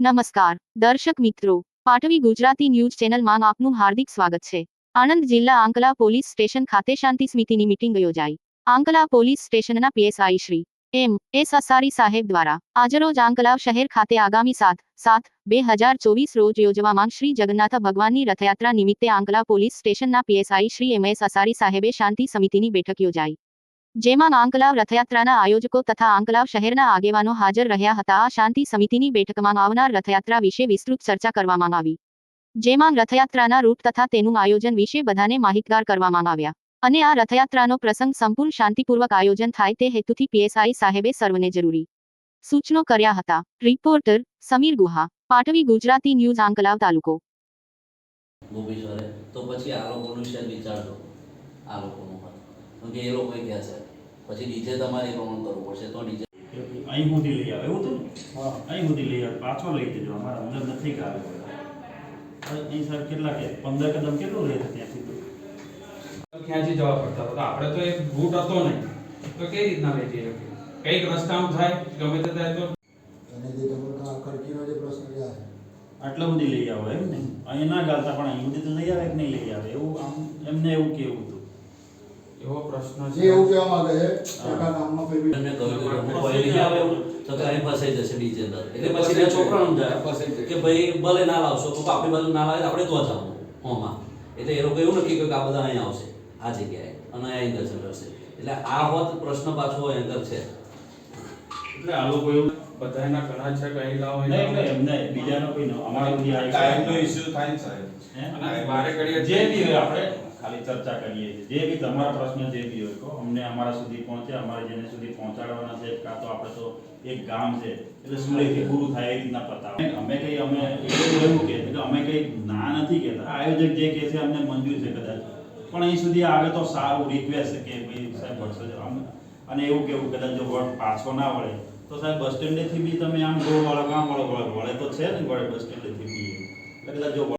નમસ્કાર, દર્શક મિત્રો. પાટવી ગુજરાતી ન્યૂઝ ચેનલમાં આપનું હાર્દિક સ્વાગત છે. આણંદ જિલ્લા આંકલા પોલીસ સ્ટેશન ખાતે શાંતિ સમિતિની મિટિંગ યોજાઈ. આંકલા પોલીસ સ્ટેશનના PSI Shri M S Asari સાહેબ દ્વારા આજરોજ આંકલાવ શહેર ખાતે આગામી સાત સાત, બે હજાર ચોવીસ રોજ યોજવામાં શ્રી જગન્નાથ ભગવાનની રથયાત્રા નિમિત્તે આંકલા પોલીસ સ્ટેશનના PSI Shri M S Asari સાહેબે શાંતિ સમિતિની બેઠક યોજાઈ. જેમાં આંકલાવ રથયાત્રાના આયોજકો તથા આંકલાવ શહેરના આગેવાનો હાજર રહ્યા હતા. આ શાંતિ સમિતિની બેઠકમાં આવનાર રથયાત્રા વિશે વિસ્તૃત ચર્ચા કરવામાં આવી. જેમાં રથયાત્રાના રૂટ તથા તેનું આયોજન વિશે બધાને માહિતગાર કરવામાં આવ્યા. અને આ રથયાત્રાનો પ્રસંગ સંપૂર્ણ શાંતિપૂર્વક આયોજન થાય તે હેતુથી પીએસઆઈ સાહેબે સર્વને જરૂરી સૂચનો કર્યા હતા. રિપોર્ટર સમીર ગુહા, પાટવી ગુજરાતી ન્યૂઝ, આંકલાવ તાલુકો. તો પછી આ લોકોનું વિચારજો. આ લોકોનું કે એ લોકો કહે છે. પછી ડીજે તમારે એ કરવું પડશે તો ડીજે અહીં સુધી લઈ આવે એવું હતું હા. અહીં સુધી લઈ આવે પાછો લઈ જજો અમારા અંદર નથી આવે અહીં સર કેટલા કે પંદર કદમ કેટલું રહે છે ત્યાંથી? ક્યાંથી જવા પડતા હતા? આપણે તો એક રૂટ હતો નહીં. તો કઈ રીતના લઈ જઈએ? કંઈક રસ્તામાં થાય ગમે તે થાય તો. અને જે તમારો ખડકીનો જે પ્રશ્ન છે. આ આટલા સુધી લઈ આવો એમ ને? અહીં ના ગાલતા પણ અહીં સુધી તો લઈ આવે કે નહીં લઈ આવે? એવું આમ એમને એવું કેવું હતું. એવો પ્રશ્ન છે. એવું કહેવા માંગે છે કાકા આ કામમાં કોઈ બી એમને કહ્યું કે હું. કોઈ નહીં આવે તો કે પાસે જશે ડીજે અંદર. એટલે પછી એ છોકરાનું જાય. કે ભાઈ ભલે ના લાવશો તો આપણી બાજુ ના લાવે આપણે તો જવાનું હોમાં. એટલે એ લોકો એવું નક્કી કર્યું કે આ બધા અહીંયા આવશે આ જગ્યાએ અને અહીં દર્શન કરશે એટલે આ હોત પ્રશ્ન પાછો અંદર છે. એટલે આ લોકો એવું બધાના ઘણા છે કે અહીં લાવો નહીં નહીં એમને બીજાનો કોઈ ન અમારા ટાઈમનો ઇશ્યુ થાય ને સાહેબ. હે? અને વારે કરીએ જે બી હોય આપણે. ખાલી ચર્ચા કરીએ છીએ જે બી તમારા પ્રશ્ન જે બી હોય, કહો, અમને અમારા સુધી પહોંચે, અમારે જેને સુધી પહોંચાડવાના છે, કાં તો આપણે તો એક ગામ છે, એટલે સુલેથી પૂરું થાય એ રીતના પતાવો. અમે કઈ અમે એવું એવું કે કે અમે કઈ ના નથી કહેતા. આયોજક જે કહે છે, અમને મંજૂર છે કદાચ. પણ અહીં સુધી આવે તો સારું રિક્વેસ્ટ છે કે ભાઈ, સાહેબ વર્ષો જ અમ- અને એવું કેવું કદાચ જો વળ પાછો ના વળે, તો સાહેબ, બસ સ્ટેન્ડેથી બી તમે આમ ગોળ વાળો, ગામ વાળો, વળે. વળે તો છે ને, વળે બસ સ્ટેન્ડેથી બી. એટલે કદાચ જો